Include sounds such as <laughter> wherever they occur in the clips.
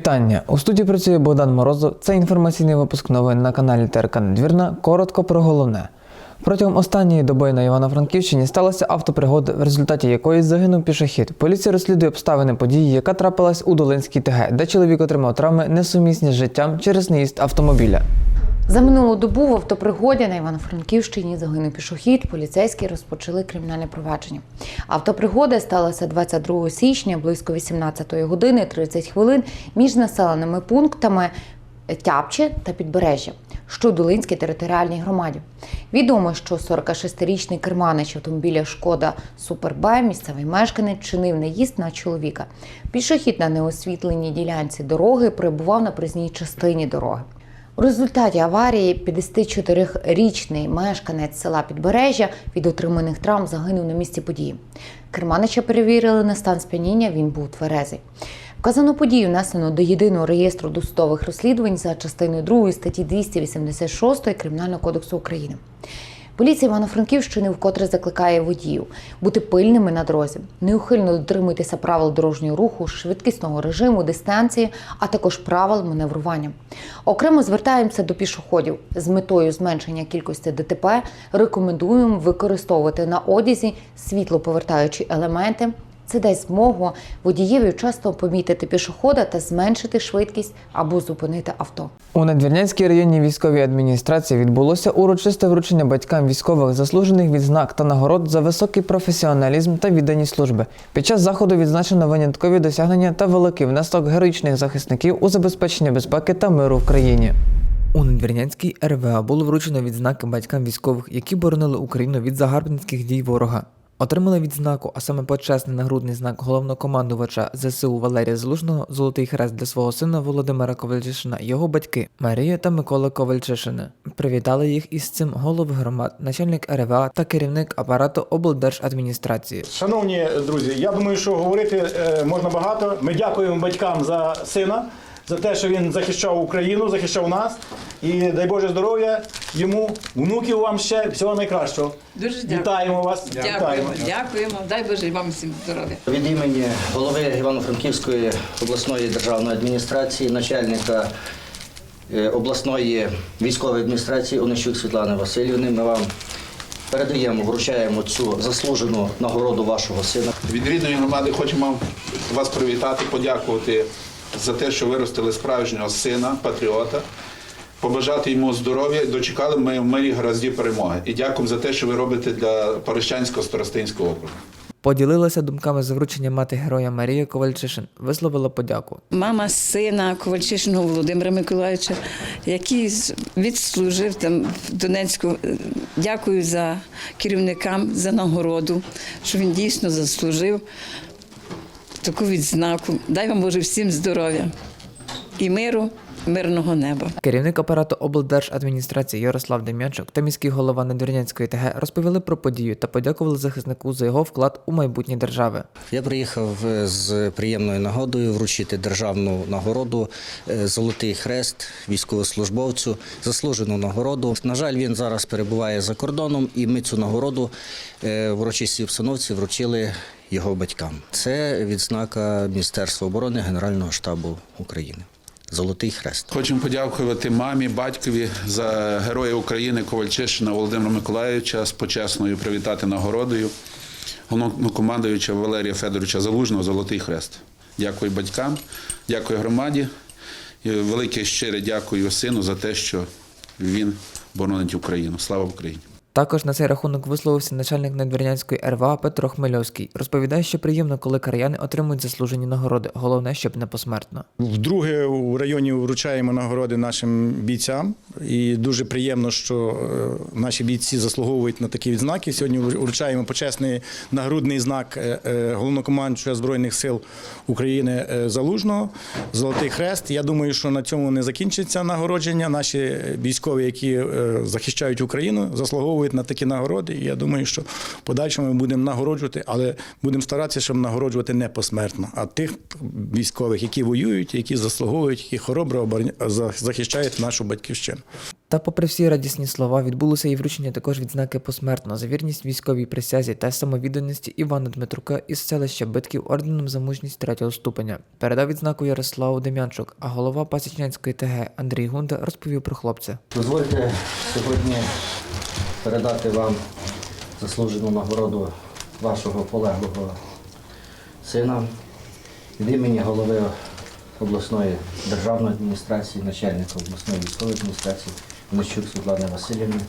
Вітання! У студії працює Богдан Морозов. Це інформаційний випуск новин на каналі ТРК Надвірна. Коротко про головне. Протягом останньої доби на Івано-Франківщині сталася автопригода, в результаті якої загинув пішохід. Поліція розслідує обставини події, яка трапилась у Долинській ТГ, де чоловік отримав травми несумісні з життям через неїзд автомобіля. За минулу добу в автопригоді на Івано-Франківщині загинув пішохід. Поліцейські розпочали кримінальне провадження. Автопригода сталася 22 січня близько 18 години 30 хвилин між населеними пунктами Тяпче та Підбережжя, що Долинській територіальній громаді. Відомо, що 46-річний керманич автомобіля Шкода Супер Б, місцевий мешканець, чинив наїзд на чоловіка. Пішохід на неосвітленій ділянці дороги перебував на призній частині дороги. У результаті аварії 54-річний мешканець села Підбережжя від отриманих травм загинув на місці події. Керманича перевірили на стан сп'яніння, він був тверезий. Вказану подію внесено до єдиного реєстру досудових розслідувань за частиною 2 статті 286 Кримінального кодексу України. Поліція Івано-Франківщини вкотре закликає водіїв бути пильними на дорозі, неухильно дотримуйтеся правил дорожнього руху, швидкісного режиму, дистанції, а також правил маневрування. Окремо звертаємося до пішоходів з метою зменшення кількості ДТП. Рекомендуємо використовувати на одязі світлоповертаючі елементи. Це дасть змогу водієві часто помітити пішохода та зменшити швидкість або зупинити авто. У Надвірнянській районній військовій адміністрації відбулося урочисте вручення батькам військових заслужених відзнак та нагород за високий професіоналізм та відданість служби. Під час заходу відзначено виняткові досягнення та великий внесок героїчних захисників у забезпечення безпеки та миру в країні. У Надвірнянській РВА було вручено відзнаки батькам військових, які боронили Україну від загарбницьких дій ворога. Отримали відзнаку, а саме почесний нагрудний знак головнокомандувача ЗСУ Валерія Залужного Золотий хрест для свого сина Володимира Ковальчишина, його батьки Марія та Микола Ковальчишини. Привітали їх із цим голови громад, начальник РВА та керівник апарату облдержадміністрації. Шановні друзі, я думаю, що говорити е, можна багато. Ми дякуємо батькам за сина, за те, що він захищав Україну, захищав нас. І дай Боже здоров'я йому, внуків вам ще всього найкращого. Дуже дякую. Вітаємо вас. Дякуємо, дякуємо. Дай Боже і вам всім здоров'я. Від імені голови Івано-Франківської обласної державної адміністрації, начальника е, обласної військової адміністрації Онищук Світлани Васильівни, ми вам передаємо, вручаємо цю заслужену нагороду вашого сина. Від рідної громади хочемо вас привітати, подякувати за те, що виростили справжнього сина, патріота, побажати йому здоров'я. Дочекали ми в мирі гаразді перемоги. І дякуємо за те, що ви робите для Порощанського старостинського округу. Поділилася думками з вручення мати героя Марія Ковальчишин, висловила подяку. Мама сина Ковальчишиного Володимира Миколаївича, який відслужив там в Донецьку. Дякую за керівникам за нагороду, що він дійсно заслужив таку відзнаку. Дай вам Боже всім здоров'я і миру, мирного неба. Керівник апарату облдержадміністрації Ярослав Дем'янчук та міський голова Надвірнянської ТГ розповіли про подію та подякували захиснику за його вклад у майбутнє держави. Я приїхав з приємною нагодою вручити державну нагороду е, Золотий хрест військовослужбовцю, заслужену нагороду. На жаль, він зараз перебуває за кордоном, і ми цю нагороду е, в урочистій обстановці вручили його батькам. Це відзнака Міністерства оборони Генерального штабу України. Золотий хрест. Хочемо подякувати мамі, батькові за Героя України Ковальчишина Володимира Миколаївича з почесною привітати нагородою головнокомандуюча Валерія Федоровича Залужного Золотий Хрест. Дякую батькам, дякую громаді. І велике щире дякую сину за те, що він боронить Україну. Слава Україні! Також на цей рахунок висловився начальник Надвірнянської РВА Петро Хмельовський. Розповідає, що приємно, коли краяни отримують заслужені нагороди. Головне, щоб не посмертно. Вдруге у районі вручаємо нагороди нашим бійцям. І дуже приємно, що е, наші бійці заслуговують на такі відзнаки. Сьогодні вручаємо почесний нагрудний знак е, е, головнокомандуючого Збройних сил України Залужного, Золотий Хрест. Я думаю, що на цьому не закінчиться нагородження. Наші військові, які захищають Україну, заслуговують на такі нагороди. І я думаю, що в подальшому ми будемо нагороджувати, але будемо старатися, щоб нагороджувати не посмертно, а тих військових, які воюють, які заслуговують, які хоробро захищають нашу батьківщину. Та, попри всі радісні слова, відбулося і вручення також відзнаки посмертно за вірність військовій присязі та самовідданості Івана Дмитрука із селища Битків орденом за мужність третього ступеня. Передав відзнаку Ярославу Дем'янчук, а голова Пасічнянської ТГ Андрій Гунда розповів про хлопця. Дозвольте сьогодні передати вам заслужену нагороду вашого полеглого сина від імені голови обласної державної адміністрації, начальника обласної військової адміністрації Онищук Світлани Васильівни.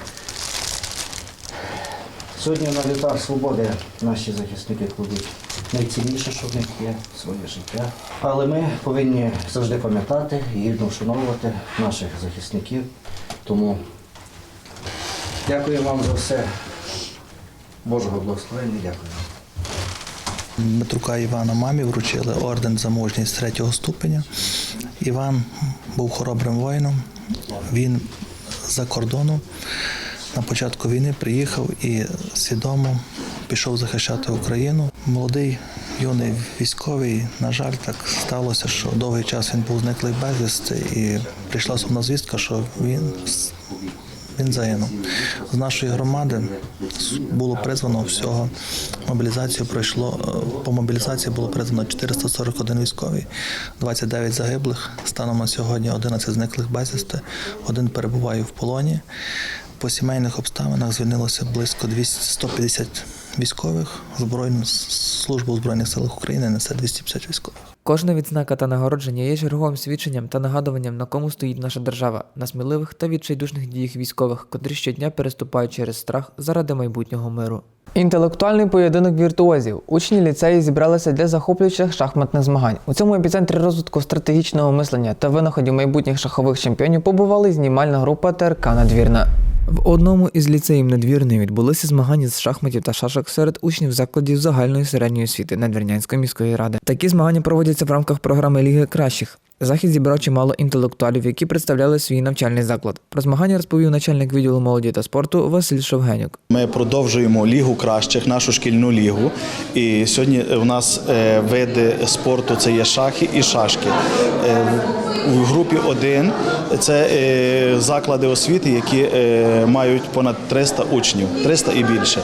Сьогодні на вітах свободи наші захисники кладуть найцінніше, що в них є своє життя. Але ми повинні завжди пам'ятати і гідно вшановувати наших захисників. Тому дякую вам за все. Божого благословення, дякую. Дмитрука Івана мамі вручили орден за мужність третього ступеня. Іван був хоробрим воїном. Він за кордону на початку війни приїхав і свідомо пішов захищати Україну. Молодий юний військовий, на жаль, так сталося, що довгий час він був зниклий безвісти, і прийшла сумна звістка, що він він. З нашої громади було призвано всього. Мобілізацію пройшло е, по мобілізації було призвано 441 військовий, 29 загиблих. Станом на сьогодні 11 зниклих безвісти, один перебуває в полоні. По сімейних обставинах звільнилося близько 200 150 військових. Збройну службу збройних силах України несе 250 військових. Кожна відзнака та нагородження є черговим свідченням та нагадуванням, на кому стоїть наша держава, на сміливих та відчайдушних діях військових, котрі щодня переступають через страх заради майбутнього миру. Інтелектуальний поєдинок віртуозів. Учні ліцею зібралися для захоплюючих шахматних змагань. У цьому епіцентрі розвитку стратегічного мислення та винаходів майбутніх шахових чемпіонів побувала знімальна група ТРК Надвірна. В одному із ліцеїв Надвірної відбулися змагання з шахматів та шашок серед учнів закладів загальної середньої освіти Надвірнянської міської ради. Такі змагання проводяться в рамках програми Ліги кращих. Захід зібрав чимало інтелектуалів, які представляли свій навчальний заклад. Про змагання розповів начальник відділу молоді та спорту Василь Шовгенюк. Ми продовжуємо лігу кращих, нашу шкільну лігу. І сьогодні у нас е, види спорту це є шахи і шашки. Е, У групі 1 це е, заклади освіти, які е, мають понад 300 учнів, 300 і більше.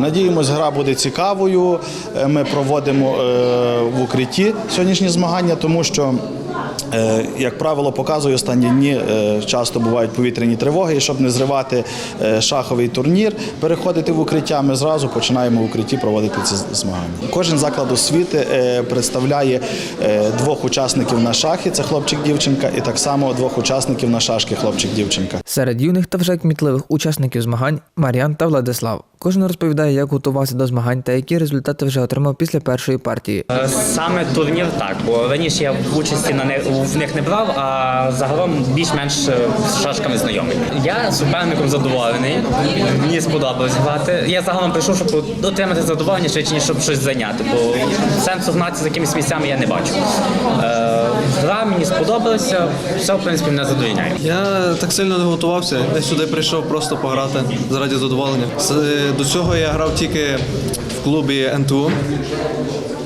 Надіємось, гра буде цікавою. Е, Ми проводимо е, в укритті сьогоднішні змагання, тому що. Е, Як правило, показує останні дні е, часто бувають повітряні тривоги, і щоб не зривати е, шаховий турнір, переходити в укриття. Ми зразу починаємо в укритті проводити ці змагання. Кожен заклад освіти представляє двох учасників на шахи, це хлопчик-дівчинка, і так само двох учасників на шашки, хлопчик-дівчинка. Серед юних та вже кмітливих учасників змагань Мар'ян та Владислав. Кожен розповідає, як готувався до змагань та які результати вже отримав після першої партії. Е, Саме турнір так, бо раніше я в участі на не в них не брав, а загалом більш-менш е, з шашками знайомий. Я суперником задоволений, мені сподобалось грати. Я загалом прийшов, щоб отримати задоволення швидше, ніж щоб щось зайняти, бо сенсу гнатися за якимись місцями я не бачу. Е, сподобалася, все в принципі мене задовольняє. Я так сильно не готувався. Я сюди прийшов просто пограти заради задоволення. До цього я грав тільки в клубі НТУ.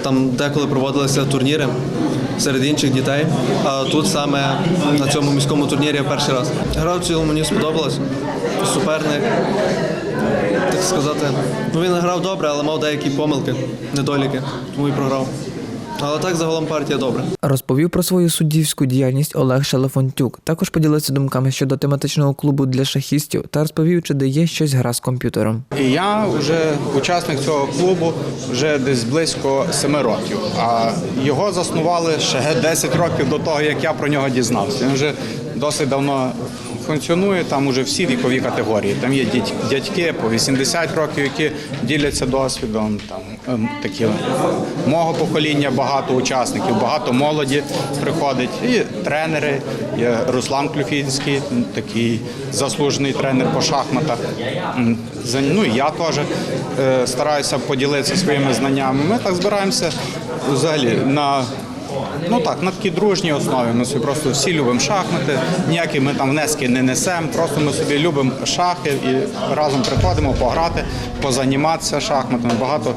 Там деколи проводилися турніри серед інших дітей. А тут саме на цьому міському турнірі я перший раз. Гра в цілому мені сподобалась. Суперник, так сказати. Він грав добре, але мав деякі помилки, недоліки, тому і програв. Але так загалом партія добра. Розповів про свою суддівську діяльність Олег Шелефонтюк. Також поділився думками щодо тематичного клубу для шахістів та розповів, чи дає щось гра з комп'ютером. І я вже учасник цього клубу вже десь близько семи років. А його заснували ще 10 років до того, як я про нього дізнався. Він вже досить давно функціонує. Там уже всі вікові категорії. Там є дядьки по 80 років, які діляться досвідом. Там ем, такі мого покоління багато учасників, багато молоді приходить. І тренери. Є Руслан Клюфінський, такий заслужений тренер по шахматах. Ну і я теж е, стараюся поділитися своїми знаннями. Ми так збираємося взагалі на. Ну так, на такій дружній основі. Ми собі просто всі любимо шахмати, ніякі ми там внески не несемо. Просто ми собі любимо шахи і разом приходимо пограти, позаніматися шахматами. Багато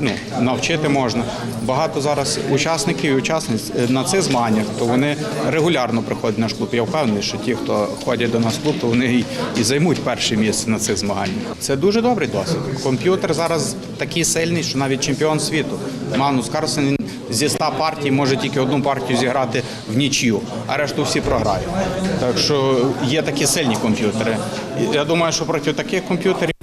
ну, навчити можна. Багато зараз учасників і учасниць е, на цих змаганнях, то вони регулярно приходять в наш клуб. Я впевнений, що ті, хто ходять до нас в клуб, то вони і, і займуть перше місце на цих змаганнях. Це дуже добрий досвід. Комп'ютер зараз такий сильний, що навіть чемпіон світу Магнус Карлсен він зі 100 партій може тільки одну партію зіграти в нічю, а решту всі програють. Так що є такі сильні комп'ютери. Я думаю, що проти таких комп'ютерів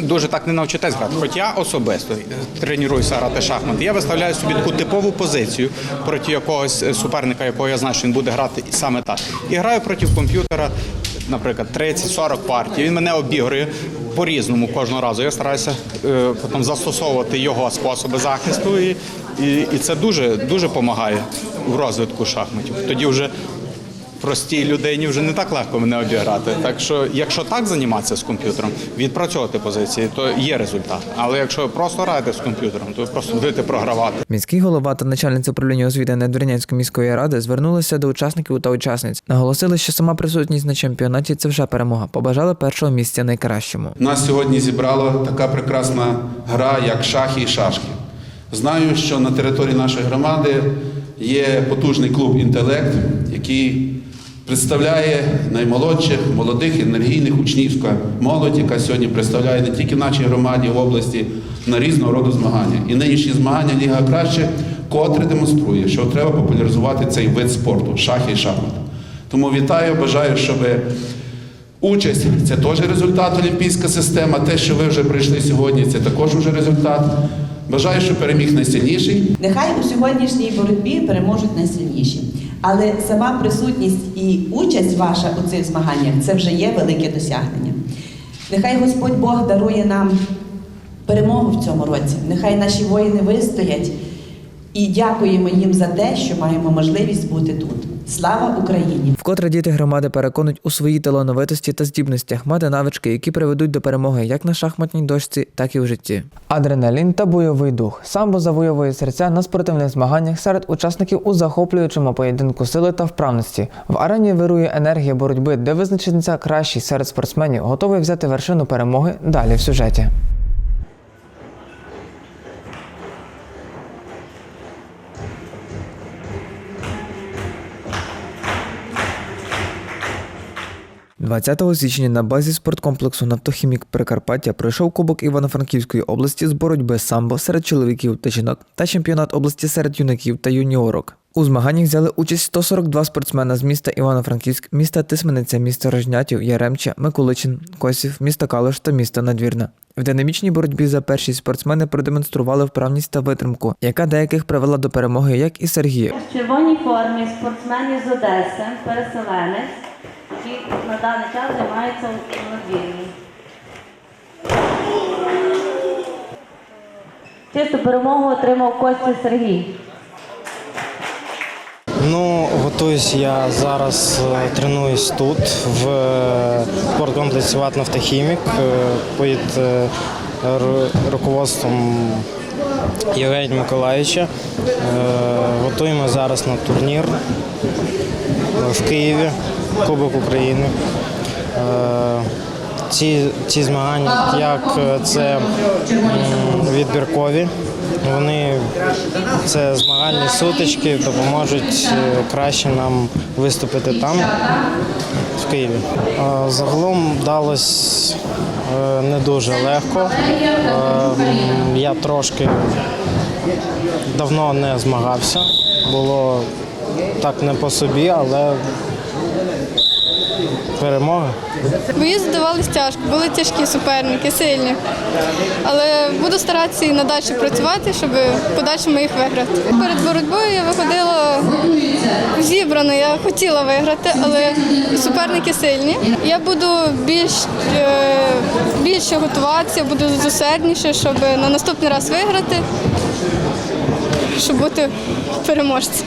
дуже так не навчитесь грати. Хоч я особисто тренуюся грати шахмати, я виставляю собі таку типову позицію проти якогось суперника, якого я знаю, що він буде грати саме так. І граю проти комп'ютера, наприклад, 30-40 партій. Він мене обігрує по-різному кожного разу. Я стараюся е, потім застосовувати його способи захисту, і, і, і це дуже дуже допомагає в розвитку шахматів. Тоді вже простій людині вже не так легко мене обіграти. Так що, якщо так займатися з комп'ютером, відпрацьовувати позиції, то є результат. Але якщо просто граєте з комп'ютером, то ви просто будете програвати. Міський голова та начальниця управління освіти Надвірнянської міської ради звернулися до учасників та учасниць. Наголосили, що сама присутність на чемпіонаті це вже перемога. Побажали першого місця найкращому. Нас сьогодні зібрала така прекрасна гра, як шахи і шашки. Знаю, що на території нашої громади є потужний клуб Інтелект, який представляє наймолодших, молодих, енергійних учнівська молодь, яка сьогодні представляє не тільки в нашій громаді, в області на різного роду змагання. І нинішні змагання Ліга краще, котре демонструє, що треба популяризувати цей вид спорту шахи і шахмати. Тому вітаю, бажаю, щоб Участь це теж результат олімпійська система. Те, що ви вже прийшли сьогодні, це також уже результат. Бажаю, що переміг найсильніший. Нехай у сьогоднішній боротьбі переможуть найсильніші. Але сама присутність і участь ваша у цих змаганнях це вже є велике досягнення. Нехай Господь Бог дарує нам перемогу в цьому році. Нехай наші воїни вистоять і дякуємо їм за те, що маємо можливість бути тут. Слава Україні! Вкотре діти громади переконують у своїй талановитості та здібностях мати навички, які приведуть до перемоги як на шахматній дошці, так і в житті. Адреналін та бойовий дух. Самбо завоює серця на спортивних змаганнях серед учасників у захоплюючому поєдинку сили та вправності. В арені вирує енергія боротьби, де визначиться кращий серед спортсменів, готовий взяти вершину перемоги далі в сюжеті. – 20 січня на базі спорткомплексу Нафтохімік Прикарпаття пройшов Кубок Івано-Франківської області з боротьби самбо серед чоловіків та жінок та чемпіонат області серед юнаків та юніорок. У змаганнях взяли участь 142 спортсмена з міста Івано-Франківськ, міста Тисмениця, міста Рожнятів, Яремча, Миколичин, Косів, міста Калуш та міста Надвірна. В динамічній боротьбі за першість спортсмени продемонстрували вправність та витримку, яка деяких привела до перемоги, як і Сергія. В червоній формі спортсмен із Одеси, переселенець, який на даний час займається у надвірні. Чисту перемогу отримав Костя Сергій. Ну, готуюсь я зараз е, тренуюсь тут, в е, спорткомплексі «Ват Нафтохімік» е, під руководством Євгенія Миколаївича. Готуємо зараз на турнір в Києві, Кубок України. Е, Ці, ці змагання, як це відбіркові, вони це змагальні сутички, допоможуть е, краще нам виступити там, в Києві. Е, Загалом вдалося не дуже легко. Я трошки давно не змагався. Було так не по собі, але перемога. Бої здавалися тяжко, були тяжкі суперники, сильні. Але буду старатися і надалі працювати, щоб подальшому їх виграти. Перед боротьбою я виходила зібрано, я хотіла виграти, але суперники сильні. Я буду більш, е, більше готуватися, буду зосередніше, щоб на наступний раз виграти, щоб бути переможцем.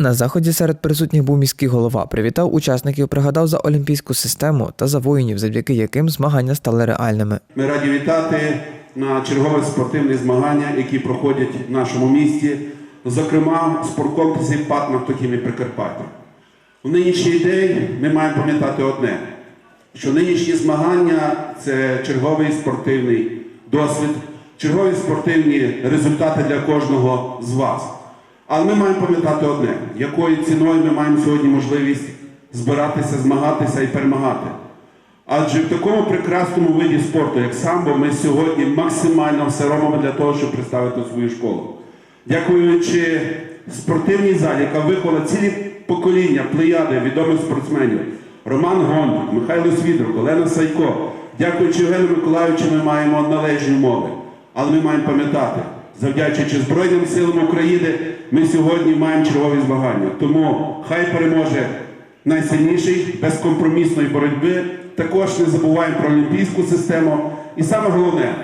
На заході серед присутніх був міський голова, привітав учасників, пригадав за олімпійську систему та за воїнів, завдяки яким змагання стали реальними. Ми раді вітати на чергових спортивних змаганнях, які проходять в нашому місті, зокрема спорткомплексі ПАТ «Нафтохімі Прикарпаття. У нинішній день ми маємо пам'ятати одне, що нинішні змагання це черговий спортивний досвід, чергові спортивні результати для кожного з вас. Але ми маємо пам'ятати одне, якою ціною ми маємо сьогодні можливість збиратися, змагатися і перемагати. Адже в такому прекрасному виді спорту, як самбо, ми сьогодні максимально все робимо для того, щоб представити свою школу. Дякуючи спортивній залі, яка виховала цілі покоління плеяди відомих спортсменів Роман Гондік, Михайло Свідрук, Олена Сайко. Дякуючи Євгену Миколаївичу, ми маємо належні умови. Але ми маємо пам'ятати, завдячуючи Збройним силам України, ми сьогодні маємо чергові змагання. Тому хай переможе найсильніший безкомпромісної боротьби. Також не забуваємо про олімпійську систему. І саме головне,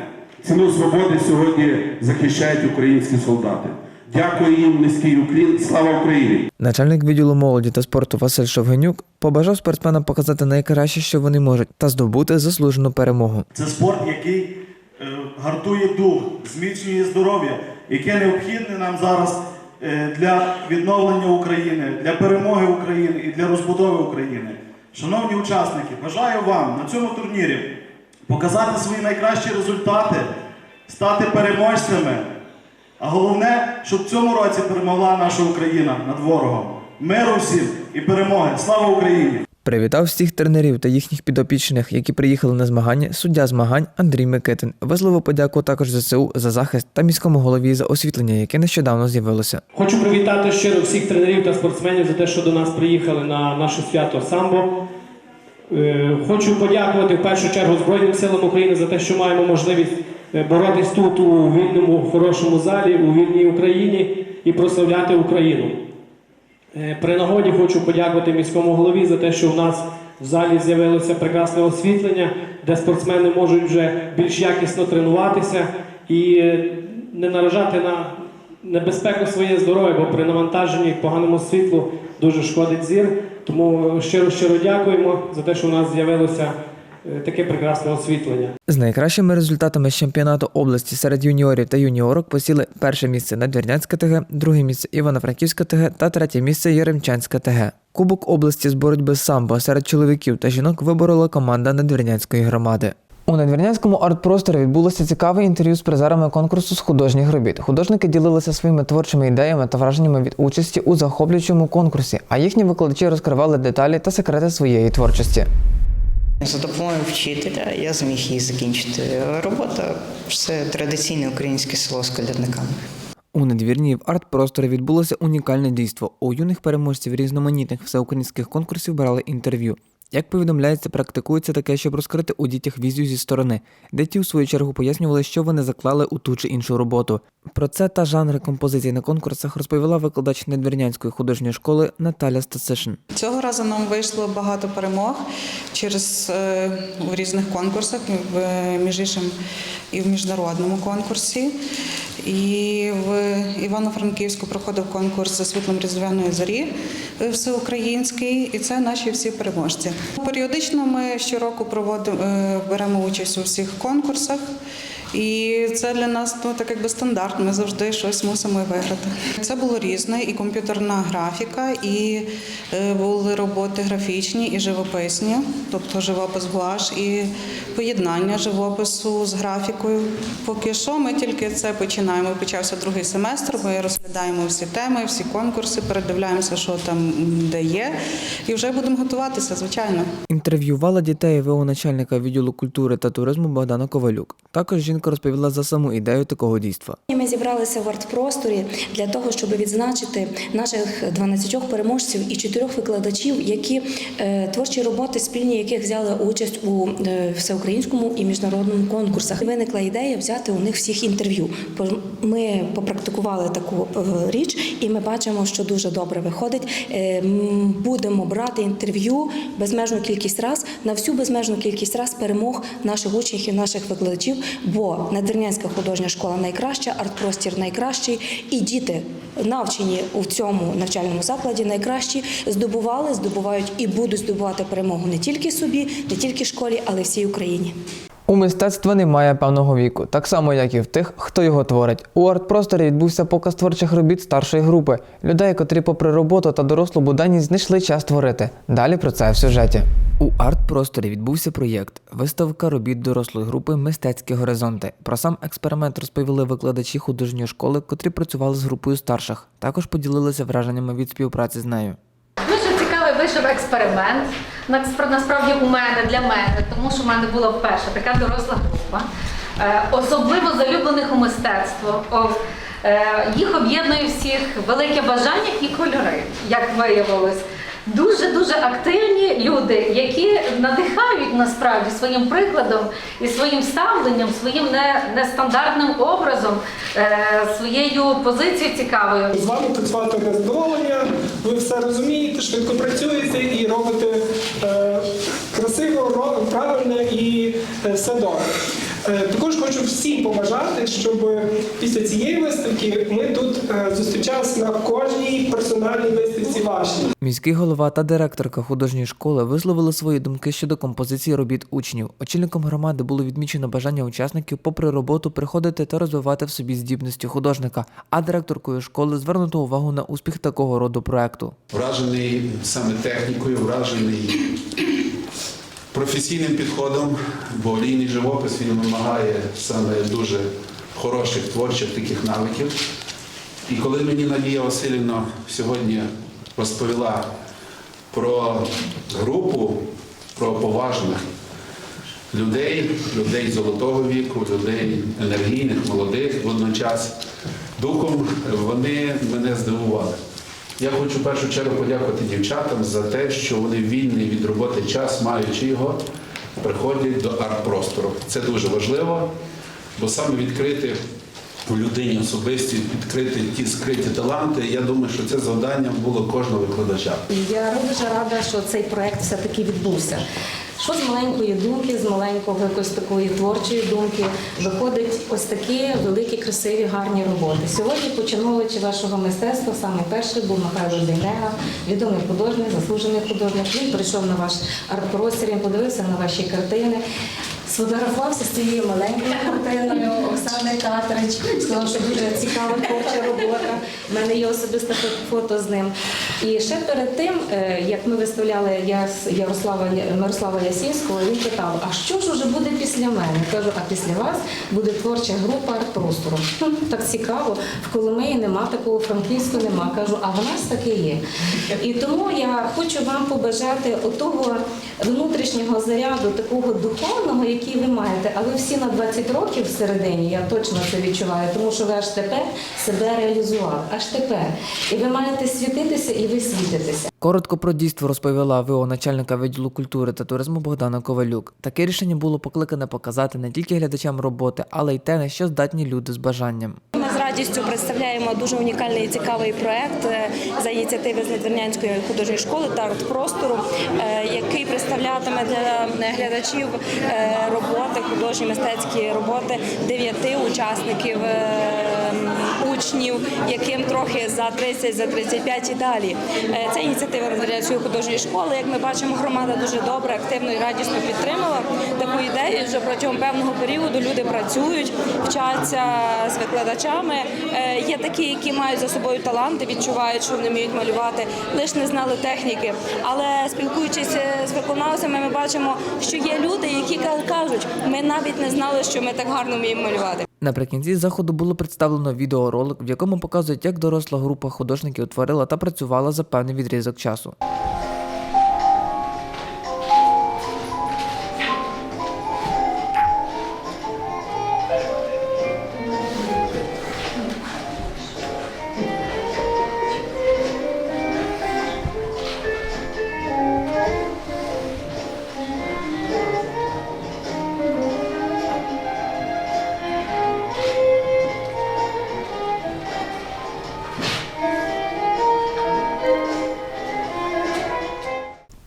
ціну свободи сьогодні захищають українські солдати. Дякую їм, низький уклін. Слава Україні! Начальник відділу молоді та спорту Василь Шовгенюк побажав спортсменам показати найкраще, що вони можуть, та здобути заслужену перемогу. Це спорт, який гартує дух, зміцнює здоров'я, яке необхідне нам зараз е, для відновлення України, для перемоги України і для розбудови України. Шановні учасники, бажаю вам на цьому турнірі показати свої найкращі результати, стати переможцями. А головне, щоб в цьому році перемогла наша Україна над ворогом. Миру всім і перемоги! Слава Україні! Привітав всіх тренерів та їхніх підопічних, які приїхали на змагання. Суддя змагань Андрій Микитин висловив подяку також ЗСУ за захист та міському голові за освітлення, яке нещодавно з'явилося. Хочу привітати щиро всіх тренерів та спортсменів за те, що до нас приїхали на наше свято самбо. Е, Хочу подякувати в першу чергу Збройним силам України за те, що маємо можливість е, боротись тут у вільному хорошому залі, у вільній Україні і прославляти Україну. Е, При нагоді хочу подякувати міському голові за те, що в нас в залі з'явилося прекрасне освітлення, де спортсмени можуть вже більш якісно тренуватися і е, не наражати на небезпеку своє здоров'я, бо при навантаженні поганому світлу дуже шкодить зір. Тому щиро щиро дякуємо за те, що в нас з'явилося таке прекрасне освітлення. З найкращими результатами чемпіонату області серед юніорів та юніорок посіли перше місце Надвірнянська ТГ, друге місце Івано-Франківська ТГ та третє місце Яремчанська ТГ. Кубок області з боротьби самбо серед чоловіків та жінок виборола команда Надвірнянської громади. У Надвірнянському арт-просторі відбулося цікаве інтерв'ю з призерами конкурсу з художніх робіт. Художники ділилися своїми творчими ідеями та враженнями від участі у захоплюючому конкурсі, а їхні викладачі розкривали деталі та секрети своєї творчості. За допомогою вчителя я зміг її закінчити. Робота все традиційне українське село з колядниками. У надвірні в арт-просторі відбулося унікальне дійство. У юних переможців різноманітних всеукраїнських конкурсів брали інтерв'ю. Як повідомляється, практикується таке, щоб розкрити у дітях візію зі сторони, де ті, у свою чергу, пояснювали, що вони заклали у ту чи іншу роботу. Про це та жанри композицій на конкурсах розповіла викладач Надвірнянської художньої школи Наталя Стасишин. Цього разу нам вийшло багато перемог через е, в різних конкурсах, в, між іншим і в міжнародному конкурсі. І в Івано-Франківську проходив конкурс за світлом різдвяної зорі всеукраїнський, і це наші всі переможці. Періодично ми щороку проводимо е, беремо участь у всіх конкурсах. І це для нас ну, так якби стандарт. Ми завжди щось мусимо виграти. Це було різне, і комп'ютерна графіка, і е, були роботи графічні і живописні, тобто живопис гуаш і поєднання живопису з графікою. Поки що ми тільки це починаємо. Почався другий семестр. Ми розглядаємо всі теми, всі конкурси, передивляємося, що там де є, і вже будемо готуватися, звичайно. Інтерв'ювала дітей ВО начальника відділу культури та туризму Богдана Ковалюк. Також жінка розповіла за саму ідею такого дійства. Ми зібралися в арт-просторі для того, щоб відзначити наших 12 переможців і 4 викладачів, які е, творчі роботи спільні, яких взяли участь у е, всеукраїнському і міжнародному конкурсах. Виникла ідея взяти у них всіх інтерв'ю. Ми попрактикували таку е, річ, і ми бачимо, що дуже добре виходить. Будемо брати інтерв'ю безмежну кількість раз на всю безмежну кількість раз перемог наших учнів і наших викладачів. Бо Надвірнянська художня школа найкраща, арт-простір найкращий, і діти навчені у цьому навчальному закладі найкращі здобували, здобувають і будуть здобувати перемогу не тільки собі, не тільки школі, але й всій Україні. У мистецтва немає певного віку, так само як і в тих, хто його творить. У арт-просторі відбувся показ творчих робіт старшої групи людей, котрі, попри роботу та дорослу буденність, знайшли час творити. Далі про це в сюжеті. У арт-просторі відбувся проєкт виставка робіт дорослої групи Мистецькі горизонти. Про сам експеримент розповіли викладачі художньої школи, котрі працювали з групою старших. Також поділилися враженнями від співпраці з нею. Вийшов експеримент. Насправді у мене для мене, тому що в мене була вперше така доросла група, Е, особливо залюблених у мистецтво. Е, Їх об'єднує всіх велике бажання і кольори, як виявилось. Дуже дуже активні люди, які надихають насправді своїм прикладом і своїм ставленням, своїм не, нестандартним образом, е, своєю позицією цікавою. З вами працювати одне задоволення, ви все розумієте, швидко працюєте і робите е, красиво, правильно і е, все добре. Е, також хочу всім побажати, щоб після цієї виставки ми тут е, зустрічалися на кожній персональній виставці вашій. Міський голова та директорка художньої школи висловили свої думки щодо композиції робіт учнів. Очільником громади було відмічено бажання учасників, попри роботу, приходити та розвивати в собі здібності художника. А директоркою школи звернуто увагу на успіх такого роду проекту. Вражений саме технікою, вражений професійним підходом, бо ліній живопис він вимагає саме дуже хороших творчих таких навиків. І коли мені Надія Васильівна сьогодні розповіла про групу, про поважних людей, людей золотого віку, людей енергійних, молодих, водночас духом вони мене здивували. Я хочу в першу чергу подякувати дівчатам за те, що вони вільний від роботи час, маючи його, приходять до арт-простору. Це дуже важливо, бо саме відкрити у людині особисті, відкрити ті скриті таланти. Я думаю, що це завдання було кожного викладача. Я дуже рада, що цей проект все-таки відбувся. Що з маленької думки, з маленького якось такої творчої думки виходить ось такі великі, красиві, гарні роботи. Сьогодні починовувачі вашого мистецтва саме перший був Михайло Дейнега, відомий художник, заслужений художник. Він прийшов на ваш арт-простір, він подивився на ваші картини. Сфотографувався з цією маленькою картиною Оксани Катерич. Сказав, що дуже цікава творча робота. У мене є особисте фото з ним. І ще перед тим, е, як ми виставляли Яс- Ярослава Мирослава Ясінського, він питав: а що ж уже буде після мене? Кажу, а після вас буде творча група арт-простору. <laughs> Так цікаво. В Коломиї нема такого, в нема. Кажу, а в нас таке є. І тому я хочу вам побажати отого внутрішнього заряду, такого духовного, який ви маєте, а ви всі на 20 років всередині, я точно це відчуваю, тому що ви аж тепер себе реалізували, аж тепер. І ви маєте світитися, і ви світитеся. Коротко про дійство розповіла ВО начальника відділу культури та туризму Богдана Ковалюк. Таке рішення було покликане показати не тільки глядачам роботи, але й те, на що здатні люди з бажанням. Радістю представляємо дуже унікальний і цікавий проект е, за ініціативи з Надвірнянської художньої школи та арт-простору, е, який представлятиме для глядачів е, роботи, художні мистецькі роботи дев'яти учасників. Учнів, яким трохи за 30, за 35 і далі. Це ініціатива Надвірнянської художньої школи. Як ми бачимо, громада дуже добре, активно і радісно підтримала таку ідею. Вже протягом певного періоду люди працюють, вчаться з викладачами. Е, Є такі, які мають за собою таланти, відчувають, що вони вміють малювати, лише не знали техніки. Але спілкуючись е, з виконавцями, ми бачимо, що є люди, які кажуть, ми навіть не знали, що ми так гарно вміємо малювати. Наприкінці заходу було представлено відеоролик, в якому показують, як доросла група художників творила та працювала за певний відрізок часу.